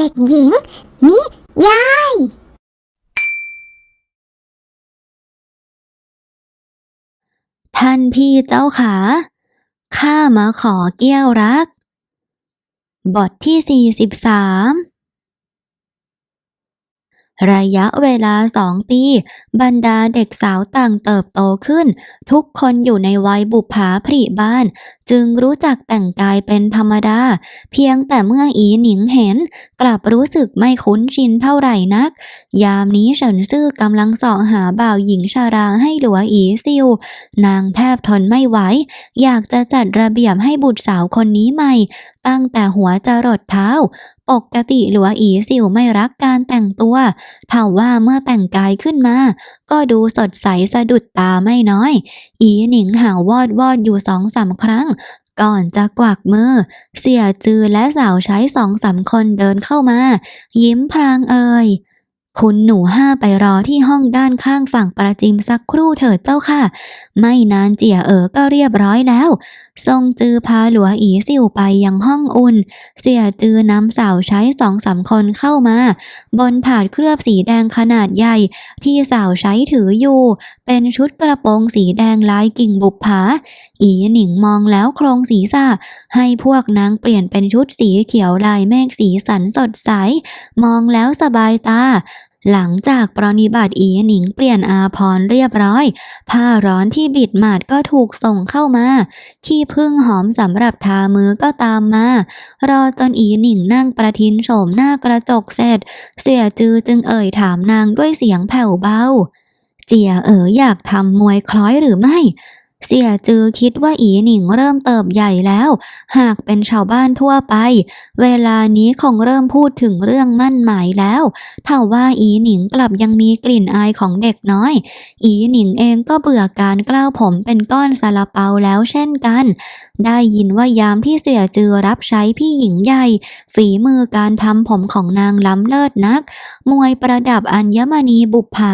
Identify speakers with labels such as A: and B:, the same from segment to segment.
A: เด็กหญิง นิยาย
B: ท่านพี่เจ้าขา ข้ามาขอเกี้ยวรัก บทที่สสี่ิบสาม ระยะเวลาสองปี บรรดาเด็กสาวต่างเติบโตขึ้น ทุกคนอยู่ในวัยบุปผาผริบ้าน จึงรู้จักแต่งกายเป็นธรรมดา เพียงแต่เมื่ออีหนิงเห็น กลับรู้สึกไม่คุ้นชินเท่าไหร่นัก ยามนี้เฉินซื่อกำลังสาะหาบ่าวหญิงชาราให้หลัวอีซิว นางแทบทนไม่ไหว อยากจะจัดระเบียบให้บุตรสาวคนนี้ใหม่ ตั้งแต่หัวจรดเท้า ปกติหลัวอีสิวไม่รักการแต่งตัวเท่าว่าเมื่อแต่งกายขึ้นมา ก็ดูสดใสสะดุดตาไม่น้อย อีหนิงหาวอดวอดอยู่สองสามครั้ง ก่อนจะกวักมือ เสียจือและสาวใช้สองสามคนเดินเข้ามา ยิ้มพรางเอ่ย คุณหนูห้าไปรอที่ห้องด้านข้างฝั่งประจิมสักครู่เถิดเจ้าค่ะ ไม่นานเจียเอ๋อก็เรียบร้อยแล้ว ทรงจือพาหลัวอีซิวไปยังห้องอุ่น เสียจือนำสาวใช้สองสามคนเข้ามา บนถาดเคลือบสีแดงขนาดใหญ่ ที่สาวใช้ถืออยู่ เป็นชุดกระโปรงสีแดงลายกิ่งบุปผา อีหนิงมองแล้วโครงศีรษะให้พวกนางเปลี่ยนเป็นชุดสีเขียวลายเมฆสีสันสดใส มองแล้วสบายตา หลังจากปรนิบัติอีหนิงเปลี่ยนอาพรเรียบร้อย ผ้าร้อนที่บิดหมาดก็ถูกส่งเข้ามา ขี้ผึ้งหอมสำหรับทามือก็ตามมา รอจนอีหนิงนั่งประทินโฉมหน้ากระจกเสร็จ เสียจือจึงเอ่ยถามนางด้วยเสียงแผ่วเบา เจียเอ๋ออยากทำมวยคล้อยหรือไม่ เสียจือคิดว่าอีหนิงเริ่มเติบใหญ่แล้ว หากเป็นชาวบ้านทั่วไป เวลานี้คงเริ่มพูดถึงเรื่องมั่นหมายแล้วถ้าว่าอีหนิงกลับยังมีกลิ่นอายของเด็กน้อย อีหนิงเองก็เบื่อการกล้าวผมเป็นก้อนซาลาเปาแล้วเช่นกัน ได้ยินว่ายามที่เสียจือรับใช้พี่หญิงใหญ่ ฝีมือการทำผมของนางล้ำเลิศนัก มวยประดับอัญมณีบุปผา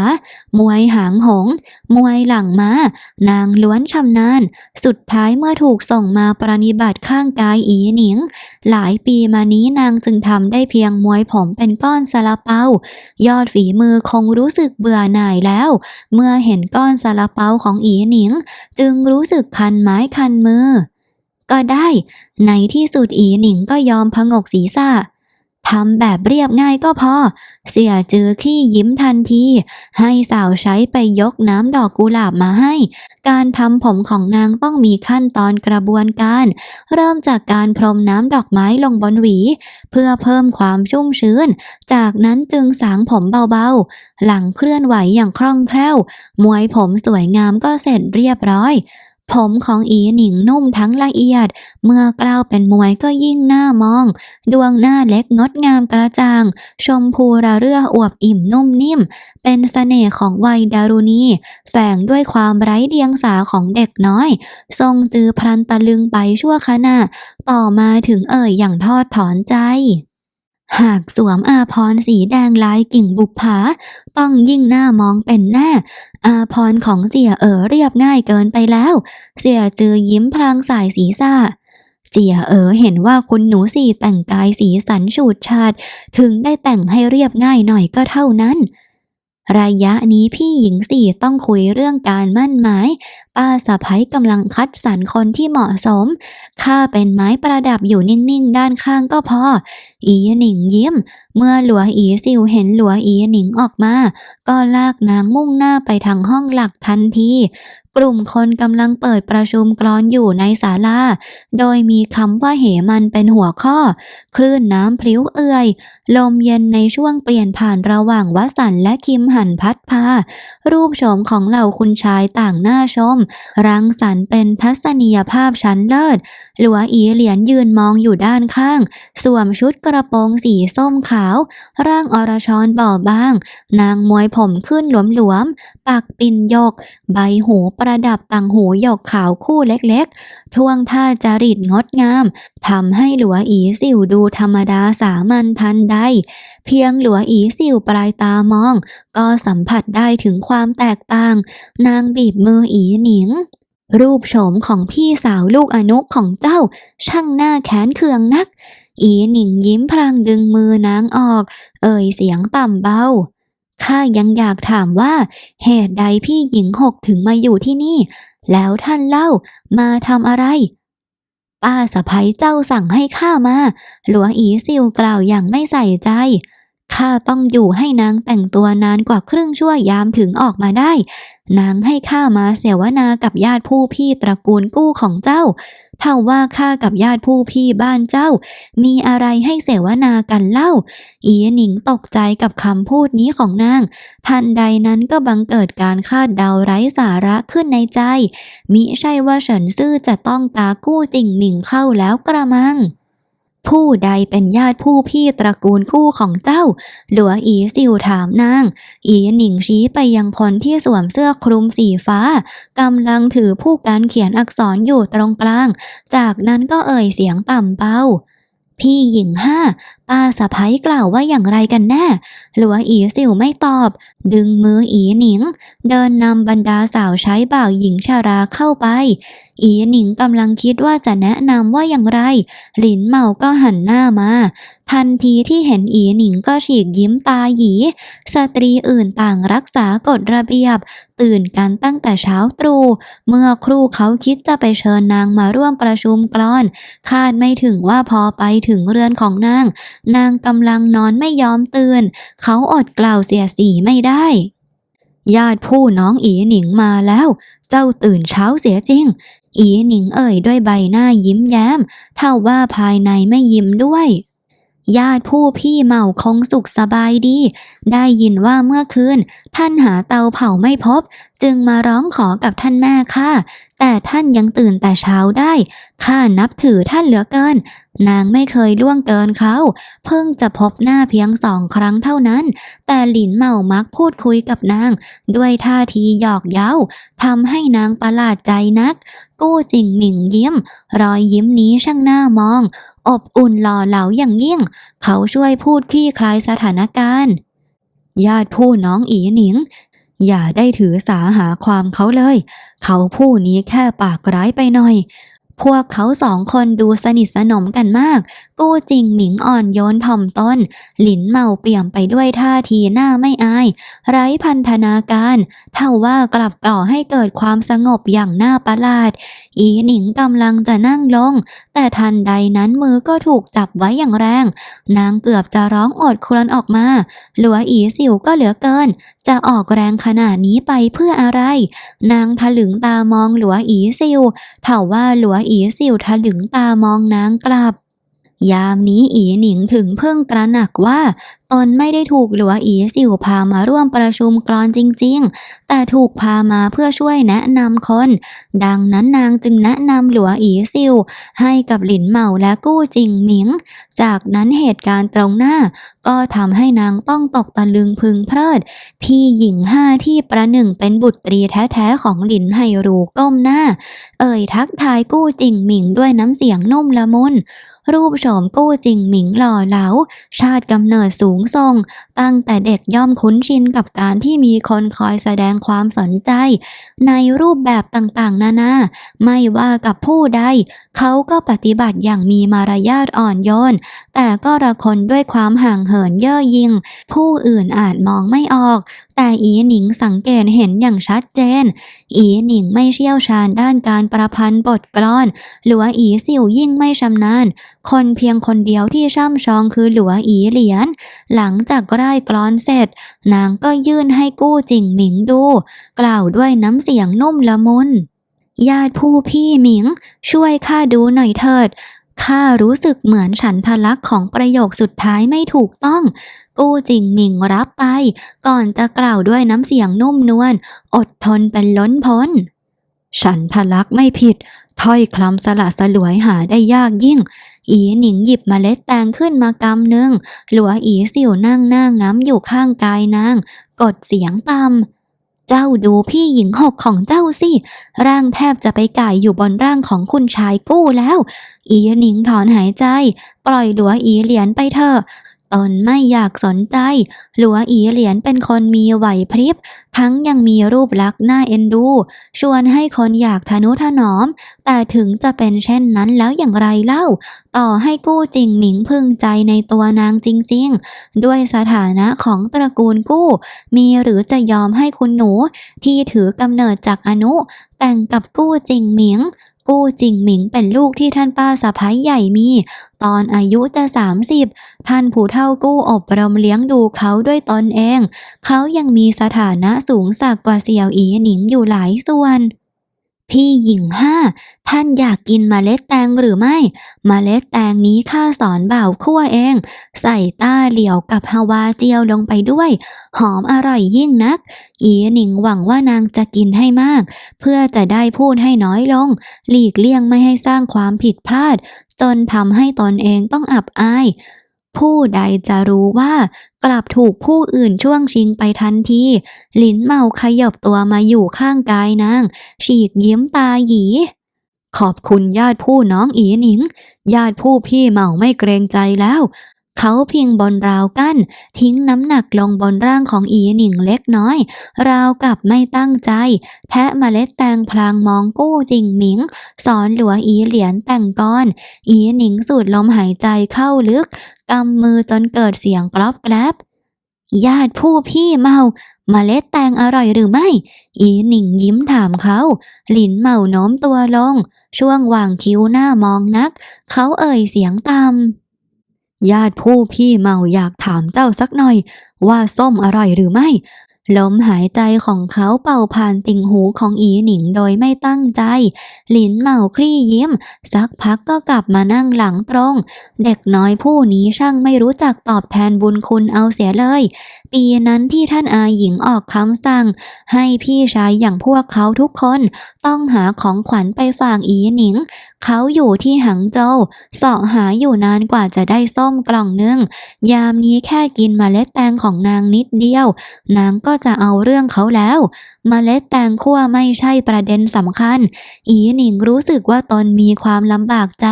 B: มวยหางหง มวยหลังม้านางล้วนชำนาญ สุดท้ายเมื่อถูกส่งมาปรนิบัติข้างกายอีหนิง หลายปีมานี้นางจึงทำได้เพียงมวยผมเป็นก้อนซาลาเปา ยอดฝีมือคงรู้สึกเบื่อหน่ายแล้ว เมื่อเห็นก้อนซาลาเปาของอีหนิง จึงรู้สึกคันไม้คันมือ ก็ได้ ในที่สุดอีหนิงก็ยอมพงกศีรษะ ทำแบบเรียบง่ายก็พอ เสียจือขี้ยิ้มทันที ให้สาวใช้ไปยกน้ำดอกกุหลาบมาให้ การทำผมของนางต้องมีขั้นตอนกระบวนการ เริ่มจากการพรมน้ำดอกไม้ลงบนหวี เพื่อเพิ่มความชุ่มชื้น จากนั้นจึงสางผมเบาๆ หลังเคลื่อนไหวอย่างคล่องแคล่วมวยผมสวยงามก็เสร็จเรียบร้อย ผมของอีหนิงนุ่มทั้งละเอียด เมื่อกล้าวเป็นมวยก็ยิ่งหน่ามอง ดวงหน้าเล็กงดงามกระจ่าง ชมพูระเรื่ออวบอิ่มนุ่มนิ่ม เป็นเสน่ห์ของวัยดารุณี แฝงด้วยความไร้เดียงสาของเด็กน้อย ทรงจือพลันตะลึงไปชั่วขณะ ต่อมาถึงเอ่ยอย่างทอดถอนใจ หากสวมอาพรสีแดงลายกิ่งบุปผา ต้องยิ่งหน่ามองเป็นแน่ อาพรของเจียเอ๋อเรียบง่ายเกินไปแล้ว เสียจือยิ้มพลางสายศีรษะเจียเอ๋อเห็นว่าคุณหนูสี่แต่งกายสีสันฉูดฉาด ถึงได้แต่งให้เรียบง่ายหน่อยก็เท่านั้น ระยะนี้พี่หญิงสี่ต้องคุยเรื่องการมั่นหมาย ป้าสะพ้ยกำลังคัดสรรคนที่เหมาะสม ข้าเป็นไม้ประดับอยู่นิ่งๆ ด้านข้างก็พอ อีหนิงยิ้ม เมื่อหลัวอีซิวเห็นหลัวอีหนิงออกมา ก็ลากนางมุ่งหน้าไปทางห้องหลักทันที กลุ่มคนกำลังเปิดประชุมกรอนอยู่ในศาลา โดยมีคำว่าเหมันเป็นหัวข้อ คลื่นน้ำพลิ้วเอื่อย ลมเย็นในช่วงเปลี่ยนผ่านระหว่างวสันและคิมหันพัดพา รูปโฉมของเหล่าคุณชายต่างหน้าชมรังสรรค์เป็นทัศนียภาพชั้นเลิศ หลัวอีเหลียนยืนมองอยู่ด้านข้าง สวมชุดกระโปรงสีส้มขาว ร่างอรชรเบาบาง นางมวยผมขึ้นหลวมๆ ปากปิ่นยก ใบหูประดับต่างหูหยกขาวคู่เล็กๆ ท่วงท่าจริตงดงามทำให้หลัวอีสิวดูธรรมดาสามัญทันใด เพียงหลัวอีสิวปลายตามอง ก็สัมผัสได้ถึงความแตกต่าง นางบีบมืออีหนิงรูปโฉมของพี่สาวลูกอนุของเจ้า ช่างหน้าแขนเคืองนัก อีหนิงยิ้มพลางดึงมือนางออก เอ่ยเสียงต่ำเบาข้ายังอยากถามว่า เหตุใดพี่หญิงหกถึงมาอยู่ที่นี่ แล้วท่านเล่ามาทำอะไร ป้าสะพ้ยเจ้าสั่งให้ข้ามา หลวงอีซิวกล่าวอย่างไม่ใส่ใจ ข้าต้องอยู่ให้นางแต่งตัวนานกว่าครึ่งชั่วยามถึงออกมาได้ นางให้ข้ามาเสวนากับญาติผู้พี่ตระกูลกู้ของเจ้า เท่าว่าข้ากับญาติผู้พี่บ้านเจ้า มีอะไรให้เสวนากันเล่า อีหนิงตกใจกับคำพูดนี้ของนาง ทันใดนั้นก็บังเกิดการคาดเดาไร้สาระขึ้นในใจ มิใช่ว่าเฉินซื่อจะต้องตากู้ติ่งหนิงเข้าแล้วกระมัง ผู้ใดเป็นญาติผู้พี่ตระกูลกู้ของเจ้า หลัวอีซิวถามนาง อีหนิงชี้ไปยังคนที่สวมเสื้อคลุมสีฟ้ากำลังถือผู้การเขียนอักษรอยู่ตรงกลาง จากนั้นก็เอ่ยเสียงต่ำเบาพี่หญิงห้าป้าสะพ้ยกล่าวว่าอย่างไรกันแน่ หลัวอีสิวไม่ตอบ ดึงมืออีหนิง เดินนำบรรดาสาวใช้บ่าวหญิงชาราเข้าไปอีหนิงกำลังคิดว่าจะแนะนำว่าอย่างไร หลินเหมาก็หันหน้ามา ทันทีที่เห็นอีหนิงก็ฉีกยิ้มตาหยี สตรีอื่นต่างรักษากฎระเบียบ ตื่นกันตั้งแต่เช้าตรู่ เมื่อครูเขาคิดจะไปเชิญนางมาร่วมประชุมกลอน คาดไม่ถึงว่าพอไปถึงเรือนของนาง นางกำลังนอนไม่ยอมตื่น เขาอดกล่าวเสียสีไม่ได้ ญาติผู้น้องอีหนิงมาแล้ว เจ้าตื่นเช้าเสียจริง อีหนิงเอ่ยด้วยใบหน้ายิ้มแย้ม เท่าว่าภายในไม่ยิ้มด้วย ญาติผู้พี่เมาคงสุขสบายดี ได้ยินว่าเมื่อคืน ท่านหาเตาเผาไม่พบ จึงมาร้องขอกับท่านแม่ค่ะ แต่ท่านยังตื่นแต่เช้าได้ ข้านับถือท่านเหลือเกิน นางไม่เคยล่วงเกินเขา เพิ่งจะพบหน้าเพียงสองครั้งเท่านั้น แต่หลินเมามักพูดคุยกับนาง ด้วยท่าทีหยอกเย้าทำให้นางประหลาดใจนัก กู้จิงหมิงยิ้ม รอยยิ้มนี้ช่างน่ามอง อบอุ่นหล่อเหลาอย่างยิ่ง เขาช่วยพูดคลี่คลายสถานการณ์ญาติผู้น้องอีหนิง อย่าได้ถือสาหาความเขาเลย เขาผู้นี้แค่ปากร้ายไปหน่อย พวกเขาสองคนดูสนิทสนมกันมากกู้จริงหมิงอ่อนโยนถ่อมตนหลินเมาเปี่ยมไปด้วยท่าทีหน้าไม่อาย ไร้พันธนาการ เท่าว่ากลับก่อให้เกิดความสงบอย่างน่าประหลาด อีหนิงกำลังจะนั่งลง แต่ทันใดนั้นมือก็ถูกจับไว้อย่างแรง นางเกือบจะร้องโอดครวญออกมาหลัวอีสิวก็เหลือเกิน จะออกแรงขนาดนี้ไปเพื่ออะไร นางถลึงตามองหลัวอีซิวเท่าว่าหลัวอีซิวถลึงตามองนางกลับ ยามนี้อีหนิงถึงเพิ่งตระหนักว่า นไม่ได้ถูกหลัวอีสิวพามาร่วมประชุมกรอนจริง ๆ แต่ถูกพามาเพื่อช่วยแนะนำคน ดังนั้นนางจึงแนะนำหลัวอีซิวให้กับหลินเหมาและกู้จิงหมิง จากนั้นเหตุการณ์ตรงหน้า ก็ทำให้นางต้องตกตะลึงพึงเพลิด พี่หญิงห้าที่ประหนึ่งเป็นบุตรีแท้ๆของหลินไฮรูก้มหน้า เอ่ยทักทายกู้จิงหมิงด้วยน้ำเสียงนุ่มละมุนรูปโฉมกู้จิงหมิงหล่อเหลา ชาติกำเนิดสูงส่ง ตั้งแต่เด็กย่อมคุ้นชินกับการที่มีคนคอยแสดงความสนใจ ในรูปแบบต่างๆ นานา ไม่ว่ากับผู้ใด เขาก็ปฏิบัติอย่างมีมารยาทอ่อนโยน แต่ก็ระคนด้วยความห่างเหินเย่อหยิ่งผู้อื่นอาจมองไม่ออก แต่อีหนิงสังเกตเห็นอย่างชัดเจน อีหนิงไม่เชี่ยวชาญด้านการประพันธ์บทกลอน หลัวอีสิวยิ่งไม่ชำนาญ คนเพียงคนเดียวที่ช่ำชองคือหลัวอีเหลียนหลังจากร่ายกลอนเสร็จ นางก็ยื่นให้กู้จิงหมิงดู กล่าวด้วยน้ำเสียงนุ่มละมุนญาติผู้พี่หมิง ช่วยข้าดูหน่อยเถิดข้ารู้สึกเหมือนฉันทลักษ์ของประโยคสุดท้ายไม่ถูกต้อง กู้จิงหมิงรับไป ก่อนจะกล่าวด้วยน้ำเสียงนุ่มนวลอดทนเป็นล้นพ้น ฉันทลักษ์ไม่ผิด ถ้อยคำสละสลวยหาได้ยากยิ่ง อีหนิงหยิบเมล็ดแตงขึ้นมากำหนึ่งหลัวอีสิวนั่งหน้าง้ำอยู่ข้างกายนาง กดเสียงต่ำเจ้าดูพี่หญิงหกของเจ้าสิ ร่างแทบจะไปก่ายอยู่บนร่างของคุณชายกู้แล้ว อีหนิงถอนหายใจ ปล่อยหลัวอีเหรียญไปเถอะ ตนไม่อยากสนใจ หลัวอีเหรียญเป็นคนมีไหวพริบ ทั้งยังมีรูปลักษณ์น่าเอ็นดู ชวนให้คนอยากทนุถนอม แต่ถึงจะเป็นเช่นนั้นแล้วอย่างไรเล่า ต่อให้กู้จริงหมิงพึงใจในตัวนางจริง ๆ ด้วยสถานะของตระกูลกู้ มีหรือจะยอมให้คุณหนู ที่ถือกำเนิดจากอนุ แต่งกับกู้จริงหมิง กู้จิงหมิงเป็นลูกที่ท่านป้าสะพ้ายใหญ่มี ตอนอายุจะสามสิบท่านผู้เฒ่ากู้อบรมเลี้ยงดูเขาด้วยตนเอง เขายังมีสถานะสูงสักกว่าเสี่ยวอีหนิงอยู่หลายส่วน พี่หญิงห้าท่านอยากกินมเมล็ดแตงหรือไม่มเมล็ดแตงนี้ข้าสอนบ่าวคั่วเอง ใส่ต้าเหลียวกับฮาวาเจียวลงไปด้วย หอมอร่อยยิ่งนัก อีหนิงหวังว่านางจะกินให้มาก เพื่อจะได้พูดให้น้อยลง หลีกเลี่ยงไม่ให้สร้างความผิดพลาด จนทำให้ตนเองต้องอับอาย ผู้ใดจะรู้ว่า กลับถูกผู้อื่นช่วงชิงไปทันทีลิ้นเมาขยบตัวมาอยู่ข้างกายนาง ฉีกยิ้มตาหยีขอบคุณญาติผู้น้องอีหนิง ญาติผู้พี่เมาไม่เกรงใจแล้ว เขาเพียงบนราวกั้น ทิ้งน้ำหนักลงบนร่างของอีหนิงเล็กน้อย ราวกับไม่ตั้งใจ แทะเมล็ดแตงพลางมองกู้จิงหมิง สอนหลัวอีเหลียนแต่งก้อน อีหนิงสูดลมหายใจเข้าลึกกำมือจนเกิดเสียงกรอบแกรบญาติผู้พี่เมาเมล็ดแตงอร่อยหรือไม่ อีหนิงยิ้มถามเขา หลินเมาโน้มตัวลง ช่วงวางคิ้วหน้ามองนัก เขาเอ่ยเสียงต่ำ ญาติผู้พี่เมาอยากถามเจ้าสักหน่อย ว่าส้มอร่อยหรือไม่ ลมหายใจของเขาเป่าผ่านติ่งหูของอีหนิงโดยไม่ตั้งใจ หลินเหมาคลี่ยิ้ม สักพักก็กลับมานั่งหลังตรง เด็กน้อยผู้นี้ช่างไม่รู้จักตอบแทนบุญคุณเอาเสียเลย ปีนั้นที่ท่านอาหญิงออกคำสั่ง ให้พี่ชายอย่างพวกเขาทุกคน ต้องหาของขวัญไปฝากอีหนิง เขาอยู่ที่หังโจวเสาะหาอยู่นานกว่าจะได้ส้มกล่องหนึง ยามนี้แค่กินมเมล็ดแตงของนางนิดเดียว นางก็จะเอาเรื่องเขาแล้วเมล็ดแตงคั่วไม่ใช่ประเด็นสำคัญ อีหนิงรู้สึกว่าตนมีความลำบากใจ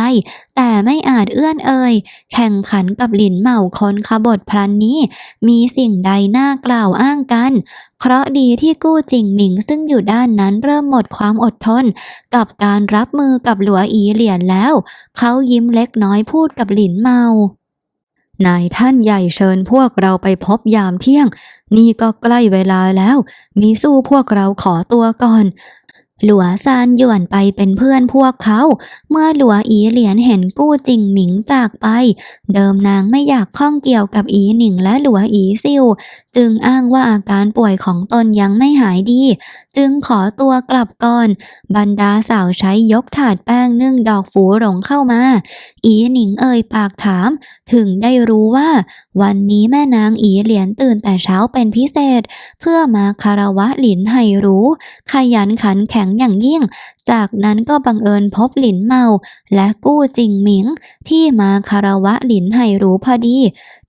B: แต่ไม่อาจเอื้อนเอ่ยแข่งขันกับหลินเหมาคนขบฏพลันนี้ มีสิ่งใดน่ากล่าวอ้างกันเคราะดีที่กู้จิงหมิงซึ่งอยู่ด้านนั้นเริ่มหมดความอดทน กับการรับมือกับหลัวอีเหลียนแล้ว เขายิ้มเล็กน้อยพูดกับหลินเมา นายท่านใหญ่เชิญพวกเราไปพบยามเที่ยง นี่ก็ใกล้เวลาแล้ว มีสู้พวกเราขอตัวก่อน หลัวซานหยวนไปเป็นเพื่อนพวกเขา เมื่อหลัวอีเหลียนเห็นกู้จิงหมิงจากไป เดิมนางไม่อยากข้องเกี่ยวกับอีหนิงและหลัวอีซิว จึงอ้างว่าอาการป่วยของตนยังไม่หายดี จึงขอตัวกลับก่อน บรรดาสาวใช้ยกถาดแป้งนึ่งดอกฝูหลงเข้ามา อีหนิงเอ่ยปากถาม ถึงได้รู้ว่า วันนี้แม่นางอีเหลียนตื่นแต่เช้าเป็นพิเศษ เพื่อมาคารวะหลินไห่รู้ ขยันขันแข็งอย่างยิ่ง จากนั้นก็บังเอิญพบหลินเมา และกู้จิงหมิง ที่มาคารวะหลินไห่รู้พอดี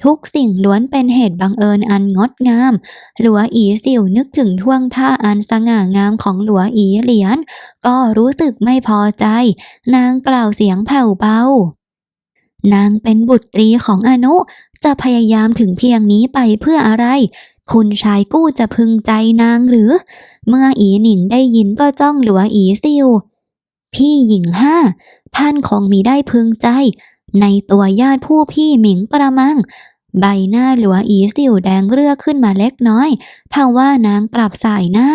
B: ทุกสิ่งล้วนเป็นเหตุบังเอิญอันงดงาม หลัวอีสิวนึกถึงท่วงท่าอันสง่างามของหลัวอีเหลียนก็รู้สึกไม่พอใจ นางกล่าวเสียงแผ่วเบานางเป็นบุตรีของอนุ จะพยายามถึงเพียงนี้ไปเพื่ออะไร คุณชายกู้จะพึงใจนางหรือ เมื่ออีหนิงได้ยินก็จ้องหลัวอีซิว พี่หญิงห้า ท่านคงมีได้พึงใจ ในตัวญาติผู้พี่หมิงกระมัง ใบหน้าหลัวอีสิวแดงเรือกขึ้นมาเล็กน้อยทว่านางกลับสายหน้า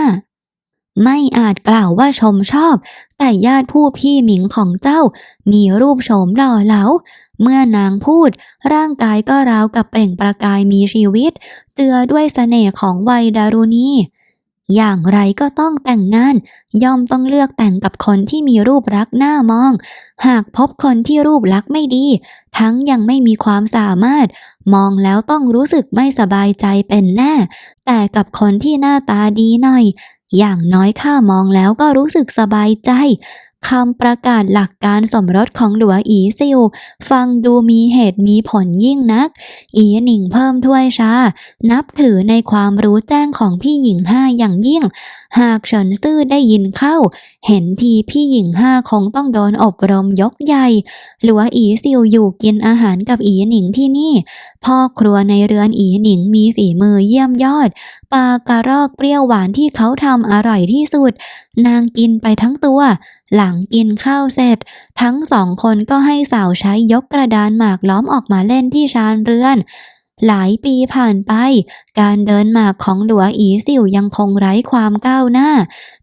B: ไม่อาจกล่าวว่าชมชอบ แต่ญาติผู้พี่หมิงของเจ้ามีรูปโฉมหล่อเหลา เมื่อนางพูด ร่างกายก็ราวกับเปล่งประกายมีชีวิต เจือด้วยเสน่ห์ของวัยดารุณีอย่างไรก็ต้องแต่งงาน ย่อมต้องเลือกแต่งกับคนที่มีรูปรักษณ์น่ามอง หากพบคนที่รูปลักษณ์ไม่ดี ทั้งยังไม่มีความสามารถ มองแล้วต้องรู้สึกไม่สบายใจเป็นแน่ แต่กับคนที่หน้าตาดีหน่อย อย่างน้อยข้ามองแล้วก็รู้สึกสบายใจ คำประกาศหลักการสมรสของหลัวอีซิว ฟังดูมีเหตุมีผลยิ่งนัก อีหนิงเพิ่มถ้วยชา นับถือในความรู้แจ้งของพี่หญิงห้าอย่างยิ่ง หากเฉินซื่อได้ยินเข้า เห็นทีพี่หญิงห้าคงต้องโดนอบรมยกใหญ่ หลัวอีซิวอยู่กินอาหารกับอีหนิงที่นี่ พ่อครัวในเรือนอีหนิงมีฝีมือเยี่ยมยอด ปลากระรอกเปรี้ยวหวานที่เขาทำอร่อยที่สุด นางกินไปทั้งตัว หลังกินข้าวเสร็จ ทั้งสองคนก็ให้สาวใช้ยกกระดานหมากล้อมออกมาเล่นที่ชานเรือน หลายปีผ่านไป การเดินหมากของหลัวอีสิวยังคงไร้ความก้าวหน้า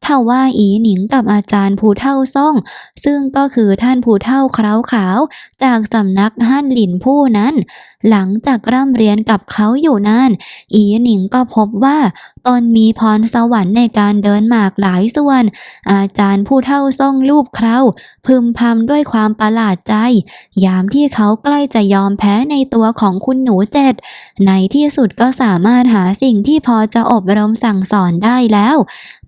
B: ถ้าว่าอีหนิงกับอาจารย์ผู้เท่าซ่งซึ่งก็คือท่านผู้เท่าเคร้าขาว จากสำนักฮั่นหลินผู้นั้น หลังจากร่ำเรียนกับเขาอยู่นานอีหนิงก็พบว่าตนมีพรสวรรค์ในการเดินหมากหลายส่วน อาจารย์ผู้เท่าซ่งรูปเคราพึมพำด้วยความประหลาดใจ ยามที่เขาใกล้จะยอมแพ้ในตัวของคุณหนูเจ็ด ในที่สุดก็สามารถหาสิ่งที่พอจะอบรมสั่งสอนได้แล้ว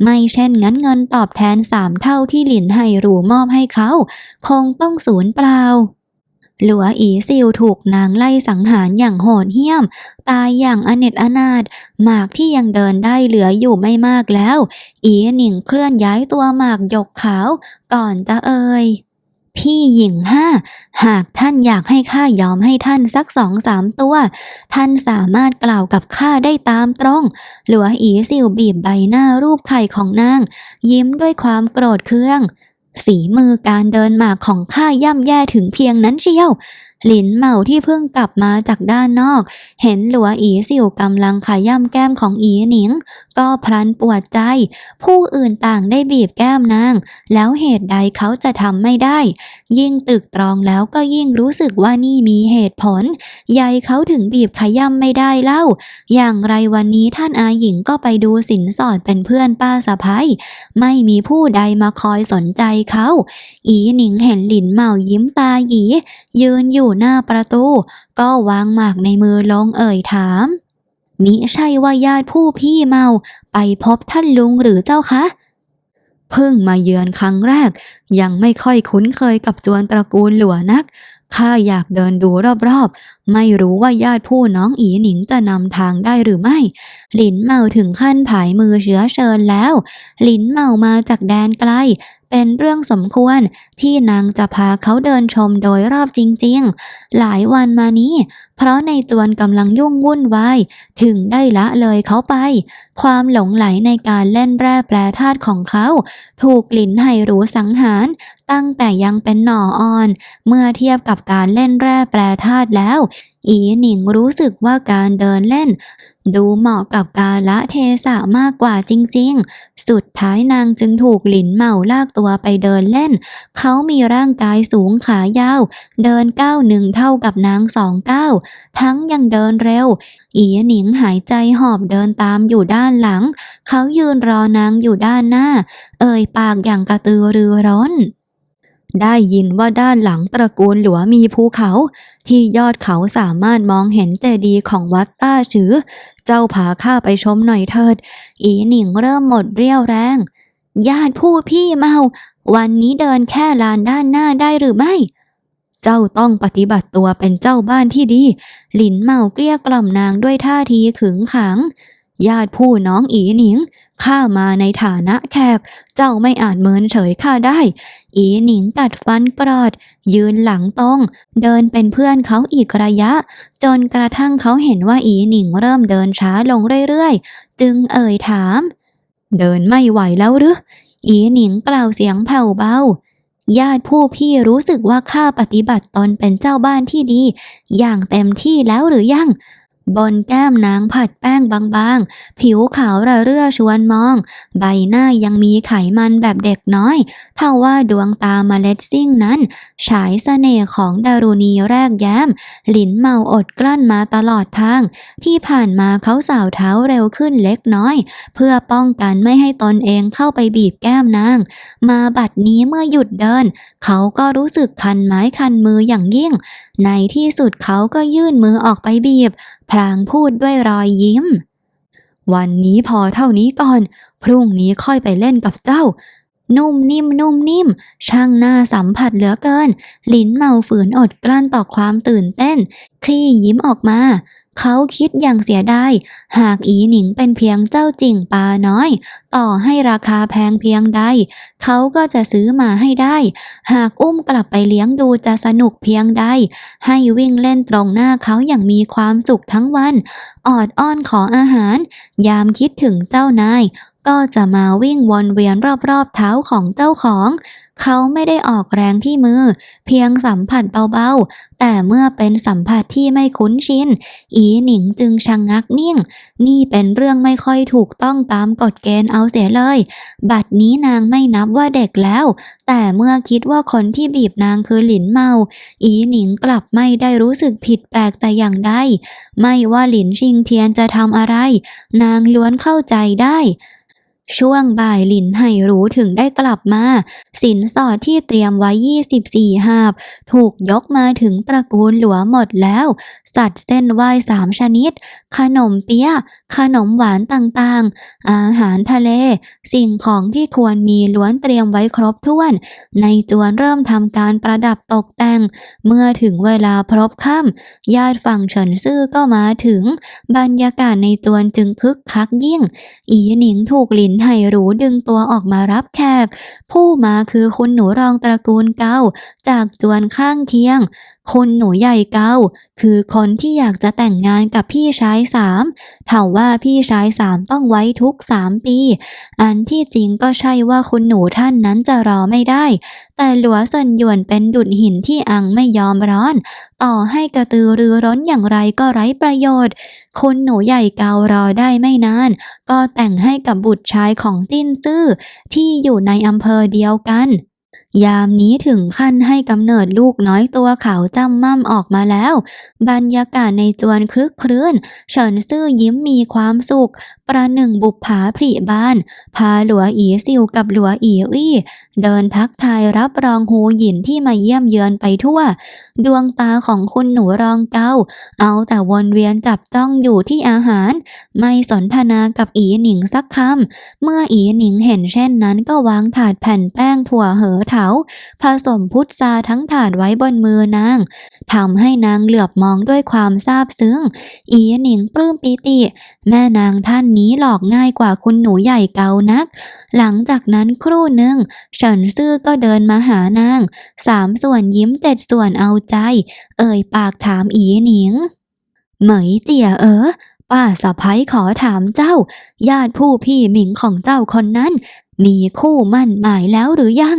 B: ไม่เช่นงั้นเงินตอบแทนสามเท่าที่หลินไห่หรูมอบให้เขา คงต้องสูญเปล่า หลัวอีซิวถูกนางไล่สังหารอย่างโหดเหี้ยม ตายอย่างอเนจอนาถหมากที่ยังเดินได้เหลืออยู่ไม่มากแล้ว อีหนิงเคลื่อนย้ายตัวหมากหยกขาว ก่อนจะเอ่ยพี่หญิงห้า หากท่านอยากให้ข้ายอมให้ท่านสักสองสามตัว ท่านสามารถกล่าวกับข้าได้ตามตรง หลัวอีซิวบีบใบหน้ารูปไข่ของนาง ยิ้มด้วยความโกรธเคือง ฝีมือการเดินหมากของข้าย่ำแย่ถึงเพียงนั้นเชียว หลินเหมาที่เพิ่งกลับมาจากด้านนอก เห็นหลัวอีสิวกำลังขย่ำแก้มของอีหนิง ก็พลันปวดใจ ผู้อื่นต่างได้บีบแก้มนาง แล้วเหตุใดเขาจะทำไม่ได้ ยิ่งตรึกตรองแล้วก็ยิ่งรู้สึกว่านี่มีเหตุผล ยายเขาถึงบีบขย่ำไม่ได้เล่า อย่างไรวันนี้ท่านอาหญิงก็ไปดูสินสอดเป็นเพื่อนป้าสะพ้ยไม่มีผู้ใดมาคอยสนใจเขา อีหนิงเห็นหลินเหมายิ้มตาหยียืนอยู่หน้าประตู ก็วางหมากในมือลงเอ่ยถาม มิใช่ว่าญาติผู้พี่เมา ไปพบท่านลุงหรือเจ้าคะเพิ่งมาเยือนครั้งแรก ยังไม่ค่อยคุ้นเคยกับจวนตระกูลหลัวนักข้าอยากเดินดูรอบๆ ไม่รู้ว่าญาติผู้น้องอีหนิงจะนำทางได้หรือไม่ หลินเมาถึงขั้นผายมือเชื้อเชิญแล้ว หลินเมามาจากแดนไกล เป็นเรื่องสมควรที่นางจะพาเขาเดินชมโดยรอบจริงๆ หลายวันมานี้ เพราะในจวนกำลังยุ่งวุ่นวายถึงได้ละเลยเขาไป ความหลงไหลในการเล่นแร่แปรธาตุของเขา ถูกหลินไหรู้สังหาร ตั้งแต่ยังเป็นหน่ออ่อน เมื่อเทียบกับการเล่นแร่แปรธาตุแล้ว อีหนิงรู้สึกว่าการเดินเล่น ดูเหมาะกับกาละเทศะมากกว่าจริงๆ สุดท้ายนางจึงถูกหลินเหมาลากตัวไปเดินเล่น เขามีร่างกายสูงขายาว เดินก้าวหนึ่งเท่ากับนางสองก้าวทั้งยังเดินเร็ว อีหนิงหายใจหอบเดินตามอยู่ด้านหลัง เขายืนรอนางอยู่ด้านหน้า เอ่ยปากอย่างกระตือรือร้น ได้ยินว่าด้านหลังตระกูลหลัวมีภูเขา ที่ยอดเขาสามารถมองเห็นเจดีย์ของวัดต้าฉือ เจ้าพาข้าไปชมหน่อยเถิด อีหนิงเริ่มหมดเรี่ยวแรง ญาติผู้พี่เมา วันนี้เดินแค่ลานด้านหน้าได้หรือไม่ เจ้าต้องปฏิบัติตัวเป็นเจ้าบ้านที่ดี หลินเมาเกลี้ยกล่อมนางด้วยท่าทีขึงขัง ญาติผู้น้องอีหนิง ข้ามาในฐานะแขก เจ้าไม่อาจเมินเฉยข้าได้ อีหนิงกัดฟันกรอด ยืนหลังตรง เดินเป็นเพื่อนเขาอีกระยะ จนกระทั่งเขาเห็นว่าอีหนิงเริ่มเดินช้าลงเรื่อยๆ จึงเอ่ยถาม เดินไม่ไหวแล้วหรือ อีหนิงกล่าวเสียงแผ่วเบาญาติผู้พี่รู้สึกว่าข้าปฏิบัติตนเป็นเจ้าบ้านที่ดี อย่างเต็มที่แล้วหรือยัง บนแก้มนางผัดแป้งบางๆ ผิวขาวระเรื่อชวนมอง ใบหน้ายังมีไขมันแบบเด็กน้อย เท่าว่าดวงตาเมล็ดซิ่งนั้น ฉายเสน่ห์ของดารุณีแรกแย้ม หลินเมาอดกลั้นมาตลอดทาง ที่ผ่านมาเขาสาวเท้าเร็วขึ้นเล็กน้อย เพื่อป้องกันไม่ให้ตนเองเข้าไปบีบแก้มนาง มาบัดนี้เมื่อหยุดเดิน เขาก็รู้สึกคันไม้คันมืออย่างยิ่ง ในที่สุดเขาก็ยื่นมือออกไปบีบางพูดด้วยรอยยิ้ม วันนี้พอเท่านี้ก่อน พรุ่งนี้ค่อยไปเล่นกับเจ้า นุ่มนิ่มนุ่มนิ่ม ช่างน่าสัมผัสเหลือเกิน ลิ้นเมาฝืนอดกลั้นต่อความตื่นเต้น คลี่ยิ้มออกมา เขาคิดอย่างเสียดายหากอีหนิงเป็นเพียงเจ้าจิ่งปลาน้อย ต่อให้ราคาแพงเพียงใด เขาก็จะซื้อมาให้ได้ หากอุ้มกลับไปเลี้ยงดูจะสนุกเพียงใด ให้วิ่งเล่นตรงหน้าเขาอย่างมีความสุขทั้งวัน ออดอ้อนขออาหาร ยามคิดถึงเจ้านาย ก็จะมาวิ่งวนเวียนรอบๆเท้าของเจ้าของ เขาไม่ได้ออกแรงที่มือ เพียงสัมผัสเบาๆ แต่เมื่อเป็นสัมผัสที่ไม่คุ้นชิน อีหนิงจึงชะงงักนิ่ง นี่เป็นเรื่องไม่ค่อยถูกต้องตามกฎเกณฑ์เอาเสียเลย บัดนี้นางไม่นับว่าเด็กแล้ว แต่เมื่อคิดว่าคนที่บีบนางคือหลินเมา อีหนิงกลับไม่ได้รู้สึกผิดแปลกแต่อย่างใด ไม่ว่าหลินชิงเทียนจะทำอะไร นางล้วนเข้าใจได้ ช่วงบ่ายหลินไห่รู้ถึงได้กลับมา สินสอดที่เตรียมไว้ 24 หาบ ถูกยกมาถึงตระกูลหลัวหมดแล้ว สัตว์เส้นไหว้สามชนิด ขนมเปี๊ยะขนมหวานต่างๆ อาหารทะเล สิ่งของที่ควรมีล้วนเตรียมไว้ครบถ้วน ในจวนเริ่มทำการประดับตกแต่ง เมื่อถึงเวลาพรบค่ำญาติฝั่งเฉินซื่อก็มาถึง บรรยากาศในจวนจึงคึกคักยิ่ง อีหนิงถูกหลินไห่หรูดึงตัวออกมารับแขก ผู้มาคือคุณหนูรองตระกูลเกาจากจวนข้างเคียงคุณหนูใหญ่เกาคือคนที่อยากจะแต่งงานกับพี่ชายสามเถาว่าพี่ชายสามต้องไว้ทุกสามปี อันที่จริงก็ใช่ว่าคุณหนูท่านนั้นจะรอไม่ได้ แต่หลัวสันหยวนเป็นดุดหินที่อังไม่ยอมร้อน ต่อให้กระตือรือร้นอย่างไรก็ไร้ประโยชน์ คุณหนูใหญ่เการอได้ไม่นาน ก็แต่งให้กับบุตรชายของติ้นซื่อที่อยู่ในอำเภอเดียวกัน ยามนี้ถึงขั้นให้กำเนิดลูกน้อยตัวขาวจำม่ำออกมาแล้ว บรรยากาศในจวนคลึกครื้น เฉินซื่อยิ้มมีความสุข ประหนึ่งบุปผาผริบ้าน พาหลัวอีซิวกับหลัวอีวี่เดินทักทายรับรองหูหยินที่มาเยี่ยมเยือนไปทั่ว ดวงตาของคุณหนูรองเกาเอาแต่วนเวียนจับจ้องอยู่ที่อาหาร ไม่สนทนากับอีหนิงสักคำเมื่ออีหนิงเห็นเช่นนั้นก็วางถาดแผ่นแป้งถั่วเหอเถา ผสมพุทราทั้งถาดไว้บนมือนางทำให้นางเหลือบมองด้วยความซาบซึ้ง อีหนิงปลื้มปิติ แม่นางท่านนี้หลอกง่ายกว่าคุณหนูใหญ่เกานัก หลังจากนั้นครู่หนึ่งเฉินซื่อก็เดินมาหานางสามส่วนยิ้มเจ็ดส่วนเอาใจ เอ่ยปากถามอีหนิง เหมยเตี่ยเออป้าสะพ้ยขอถามเจ้า ญาติผู้พี่หมิงของเจ้าคนนั้น มีคู่มั่นหมายแล้วหรือยัง